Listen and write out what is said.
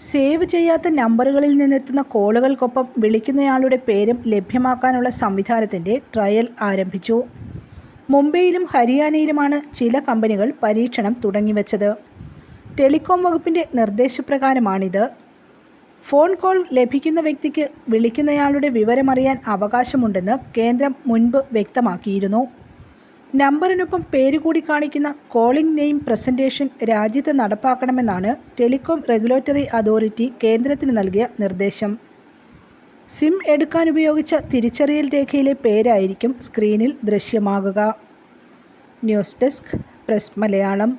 Save ചെയ്യാത്ത നമ്പറുകളിൽ നിന്നെത്തുന്ന കോളുകൾക്കൊപ്പം വിളിക്കുന്നയാളുടെ പേരും ലഭ്യമാക്കാനുള്ള സംവിധാനത്തിന്റെ ട്രയൽ ആരംഭിച്ചു. മുംബൈയിലും ഹരിയാനയിലുമാണ് ചില കമ്പനികൾ പരീക്ഷണം തുടങ്ങിവെച്ചത്. ടെലികോം വകുപ്പിന്റെ നിർദ്ദേശപ്രകാരമാണിത്. ഫോൺ കോൾ ലഭിക്കുന്ന വ്യക്തിക്ക് വിളിക്കുന്നയാളുടെ വിവരമറിയാൻ അവകാശമുണ്ടെന്ന് കേന്ദ്രം മുൻപ് വ്യക്തമാക്കിയിരുന്നു. നമ്പറിനൊപ്പം പേര് കൂടി കാണിക്കുന്ന കോളിംഗ് നെയിം പ്രസന്റേഷൻ രാജ്യത്ത് നടപ്പാക്കണമെന്നാണ് ടെലികോം റെഗുലേറ്ററി അതോറിറ്റി കേന്ദ്രത്തിന് നൽകിയ നിർദ്ദേശം. സിം എടുക്കാൻ ഉപയോഗിച്ച തിരിച്ചറിയൽ രേഖയിലെ പേരായിരിക്കും സ്ക്രീനിൽ ദൃശ്യമാകുക. News desk press Malayalam.